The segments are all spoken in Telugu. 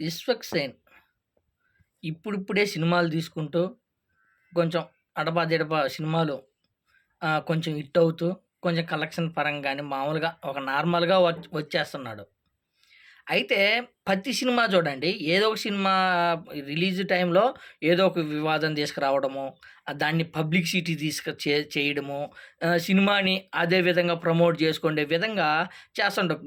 విశ్వక్ సేన్. ఇప్పుడిప్పుడే సినిమాలు తీసుకుంటూ కొంచెం అడపాదడపా సినిమాలు కొంచెం హిట్ అవుతూ కొంచెం కలెక్షన్ పరంగా కానీ మామూలుగా ఒక నార్మల్గా వచ్చేస్తున్నాడు. అయితే ప్రతి సినిమా చూడండి. ఏదో ఒక సినిమా రిలీజ్ టైంలో ఏదో ఒక వివాదం తీసుకురావడము దాన్ని దాన్ని పబ్లిసిటీ తీసుకు చే చేయడము సినిమాని అదే విధంగా ప్రమోట్ చేసుకునే విధంగా చేస్తుంటాడు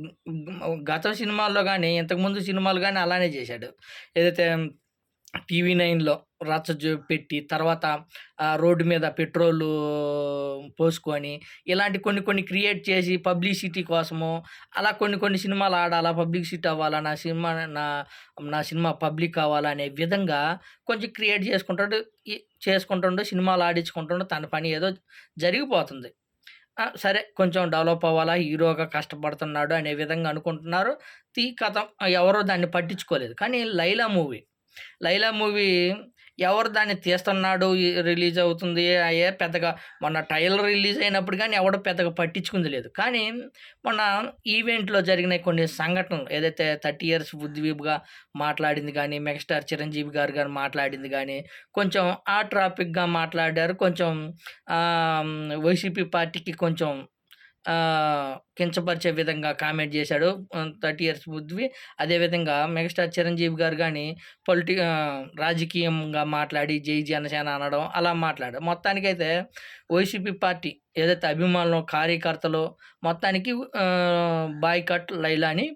గత సినిమాల్లో కానీ ఇంతకుముందు సినిమాలు కానీ అలానే చేశాడు. ఏదైతే టీవీ నైన్లో రచ్చ పెట్టి తర్వాత ఆ, రోడ్డు మీద పెట్రోల్ పోసుకొని ఇలాంటి కొన్ని కొన్ని క్రియేట్ చేసి పబ్లిసిటీ కోసము అలా కొన్ని కొన్ని సినిమాలు ఆడాలా పబ్లిసిటీ అవ్వాలా నా సినిమా నా నా సినిమా పబ్లిక్ అవ్వాలా అనే విధంగా కొంచెం క్రియేట్ చేసుకుంటాడు ఈ- సినిమాలు ఆడించుకుంటుండో తన పని ఏదో జరిగిపోతుంది. సరే కొంచెం డెవలప్ అవ్వాలా హీరోగా కష్టపడుతున్నాడు అనే విధంగా అనుకుంటున్నారు. తీ కథ ఎవరో దాన్ని పట్టించుకోలేదు. కానీ లైలా మూవీ లైలా మూవీ ఎవరు దాన్ని తీస్తున్నాడు రిలీజ్ అవుతుంది అయ్యే పెద్దగా మొన్న ట్రైలర్ రిలీజ్ అయినప్పుడు కానీ ఎవడో పెద్దగా పట్టించుకుంది లేదు. కానీ మొన్న ఈవెంట్లో జరిగిన కొన్ని సంఘటనలు ఏదైతే థర్టీ ఇయర్స్ బుద్ధివీపుగా మాట్లాడింది కానీ మెగాస్టార్ చిరంజీవి గారు గారు మాట్లాడింది కానీ కొంచెం ఆ ట్రాఫిక్గా మాట్లాడారు. కొంచెం వైసీపీ పార్టీకి కొంచెం కించపరిచే విధంగా కామెంట్ చేశాడు. థర్టీ ఇయర్స్ బుద్ధివి. అదేవిధంగా మెగాస్టార్ చిరంజీవి గారు కానీ పొలిటి రాజకీయంగా మాట్లాడి జై జనసేన అనడం అలా మాట్లాడారు. మొత్తానికైతే వైసీపీ పార్టీ ఏదైతే అభిమానులు కార్యకర్తలు మొత్తానికి బాయ్కట్ లైలా అని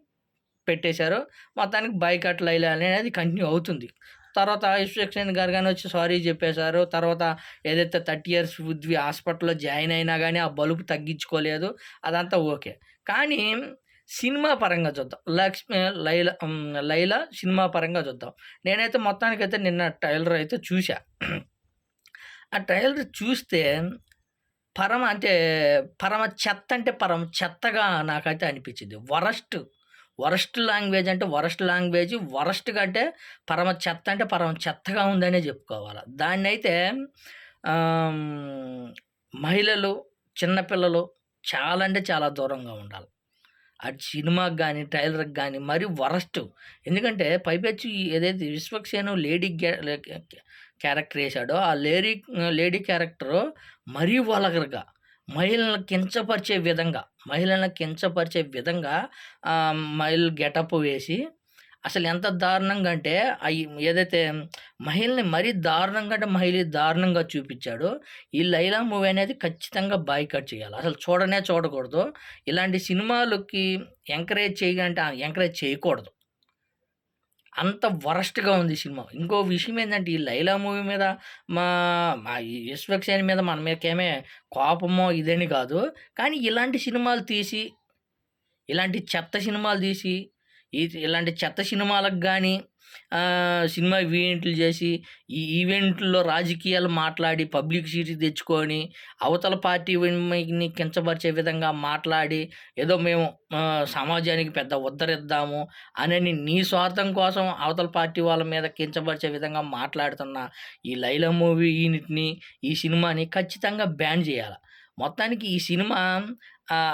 పెట్టేశారు. మొత్తానికి బాయ్కట్ లైలా అనేది కంటిన్యూ అవుతుంది. తర్వాత విశ్వక్సేన్ గారు కానీ వచ్చి సారీ చెప్పేశారు. తర్వాత ఏదైతే థర్టీ ఇయర్స్ ఉద్వి హాస్పిటల్లో జాయిన్ అయినా కానీ ఆ బలుపు తగ్గించుకోలేదు. అదంతా ఓకే. కానీ సినిమా పరంగా చూద్దాం. లక్ష్మి లైల లైల సినిమా పరంగా చూద్దాం. నేనైతే మొత్తానికైతే నిన్న ట్రైలర్ అయితే చూసా ఆ ట్రైలర్ చూస్తే పరమ అంటే పరమ చెత్త అంటే పరమ చెత్తగా నాకైతే అనిపించింది. వరస్ట్ వరస్ట్ లాంగ్వేజ్ అంటే వరస్ట్ లాంగ్వేజ్ వరస్ట్ అంటే పరమ చెత్త అంటే పరమ చెత్తగా ఉందనే చెప్పుకోవాలి. దాన్ని అయితే మహిళలు చిన్నపిల్లలు చాలా అంటే చాలా దూరంగా ఉండాలి. అటు సినిమాకి కానీ ట్రైలర్కి కానీ మరీ వరస్ట్. ఎందుకంటే పైపెచ్చి ఏదైతే విశ్వక్సేను లేడీ క్యారెక్టర్ వేశాడో ఆ లేడీ లేడీ క్యారెక్టర్ మరీ వలగరుగా. మహిళలను కించపరిచే విధంగా మహిళలను కించపరిచే విధంగా మహిళలు గెటప్ వేసి అసలు ఎంత దారుణంగా అంటే అవి ఏదైతే మహిళని మరీ దారుణంగా అంటే మహిళ దారుణంగా చూపించాడో ఈ లైలా మూవీ అనేది ఖచ్చితంగా బాయ్కట్ చేయాలి. అసలు చూడనే చూడకూడదు. ఇలాంటి సినిమాలకి ఎంకరేజ్ చేయాలంటే ఎంకరేజ్ చేయకూడదు. అంత వరస్ట్గా ఉంది సినిమా. ఇంకో విషయం ఏంటంటే ఈ లైలా మూవీ మీద మా మా ఈ విశ్వక్సేన్ మీద మన మీదకేమే కోపమో ఇదని కాదు. కానీ ఇలాంటి సినిమాలు తీసి ఇలాంటి చెత్త సినిమాలు తీసి ఇలాంటి చెత్త సినిమాలకు కానీ సినిమా ఈవెంట్లు చేసి ఈ ఈవెంట్లో రాజకీయాలు మాట్లాడి పబ్లిక్ సీట్ తెచ్చుకొని అవతల పార్టీని కించపరిచే విధంగా మాట్లాడి ఏదో మేము సమాజానికి పెద్ద ఉద్ధరిద్దాము అని నీ స్వార్థం కోసం అవతల పార్టీ వాళ్ళ మీద కించపరిచే విధంగా మాట్లాడుతున్న ఈ లైలా మూవీ యూనిట్ని ఈ సినిమాని ఖచ్చితంగా బ్యాన్ చేయాలి. మొత్తానికి ఈ సినిమా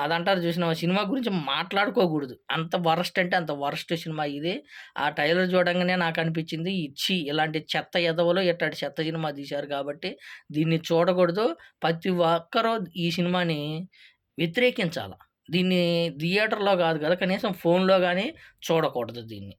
అదంటారు చూసిన సినిమా గురించి మాట్లాడుకోకూడదు. అంత వరస్ట్ అంటే అంత వరస్ట్ సినిమా ఇది. ఆ టైలర్ చూడంగానే నాకు అనిపించింది ఇచ్చి ఇలాంటి చెత్త ఎదవలో ఇట్లాంటి చెత్త సినిమా తీశారు కాబట్టి దీన్ని చూడకూడదు. ప్రతి ఒక్కరూ ఈ సినిమాని వ్యతిరేకించాలి. దీన్ని థియేటర్లో కాదు కదా కనీసం ఫోన్లో కానీ చూడకూడదు దీన్ని.